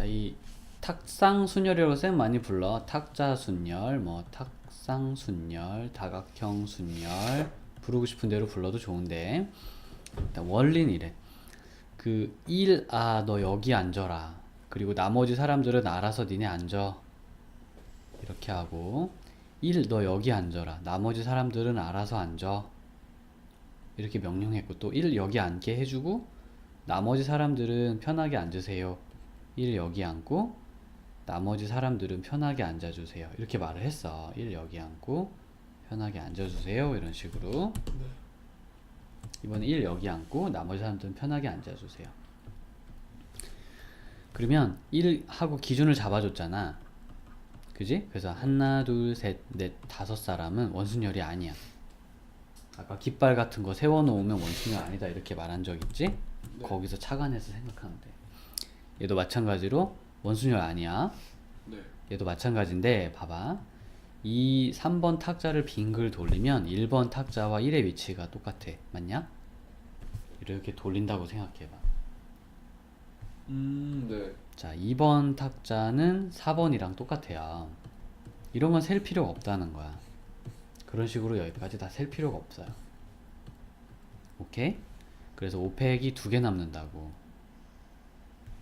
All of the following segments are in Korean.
자, 이 탁상순열이라고 쌤 많이 불러. 탁자순열, 뭐 탁상순열, 다각형 순열 부르고 싶은 대로 불러도 좋은데 원리는 이래. 그 1, 아, 너 여기 앉아라. 그리고 나머지 사람들은 알아서 니네 앉아. 이렇게 하고 1, 너 여기 앉아라. 나머지 사람들은 알아서 앉아. 이렇게 명령했고 또1 여기 앉게 해주고 나머지 사람들은 편하게 앉으세요. 1 여기 앉고 나머지 사람들은 편하게 앉아주세요. 이렇게 말을 했어. 1 여기 앉고 편하게 앉아주세요. 이런 식으로. 이번에 1 여기 앉고 나머지 사람들은 편하게 앉아주세요. 그러면 1 하고 기준을 잡아줬잖아. 그지? 그래서 하나, 둘, 셋, 넷, 다섯 사람은 원순열이 아니야. 아까 깃발 같은 거 세워놓으면 원순열 아니다 이렇게 말한 적 있지? 거기서 착안해서 생각하면 돼. 얘도 마찬가지로 원순열 아니야. 네. 얘도 마찬가지인데 봐봐. 이 3번 탁자를 빙글 돌리면 1번 탁자와 1의 위치가 똑같아. 맞냐? 이렇게 돌린다고 생각해봐. 음, 네. 자, 2번 탁자는 4번이랑 똑같아요. 이런 건 셀 필요가 없다는 거야. 그런 식으로 여기까지 다 셀 필요가 없어요. 오케이? 그래서 5팩이 두 개 남는다고.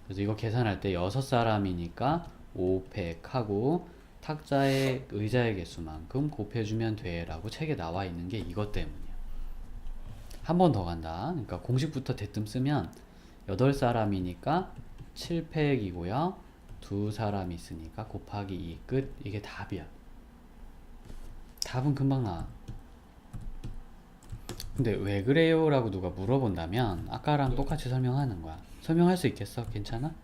그래서 이거 계산할 때 6사람이니까 5팩 하고 탁자의 의자의 개수만큼 곱해주면 돼 라고 책에 나와 있는 게 이것 때문이야. 한 번 더 간다. 그러니까 공식부터 대뜸 쓰면 8사람이니까 7팩이고요. 두 사람이 있으니까 곱하기 2 끝. 이게 답이야. 답은 금방 나와. 근데 왜 그래요? 라고 누가 물어본다면 아까랑 네. 똑같이 설명하는 거야. 설명할 수 있겠어? 괜찮아?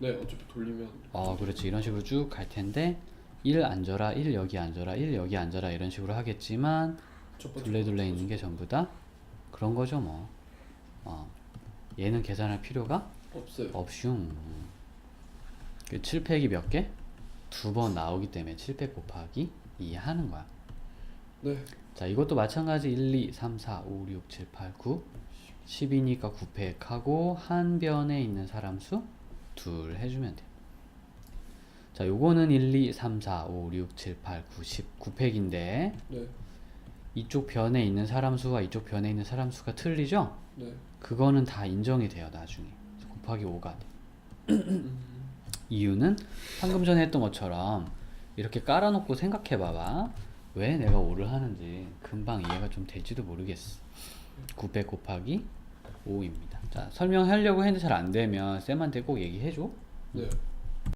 네, 어차피 돌리면 어, 그렇지. 이런 식으로 쭉 갈 텐데 1 앉아라, 1 여기 앉아라, 1 여기 앉아라 이런 식으로 하겠지만 첫 번째 둘레둘레 있는 게 전부 다 그런 거죠 뭐. 어. 얘는 계산할 필요가 없어요. 없슝. 그 7팩이 몇 개? 두 번 나오기 때문에 7팩 곱하기 2 하는 거야. 네. 자, 이것도 마찬가지 1, 2, 3, 4, 5, 6, 7, 8, 9 10이니까 9팩 하고 한 변에 있는 사람 수 둘 해주면 돼. 자, 요거는 1, 2, 3, 4, 5, 6, 7, 8, 9, 10 9팩인데 네. 이쪽 변에 있는 사람 수와 이쪽 변에 있는 사람 수가 틀리죠? 네. 그거는 다 인정이 돼요, 나중에. 그래서 곱하기 5가 돼. 이유는 방금 전에 했던 것처럼 이렇게 깔아놓고 생각해 봐봐. 왜 내가 5를 하는지 금방 이해가 좀 될지도 모르겠어. 900 곱하기 5입니다. 자, 설명하려고 했는데 잘 안 되면 쌤한테 꼭 얘기해 줘. 네.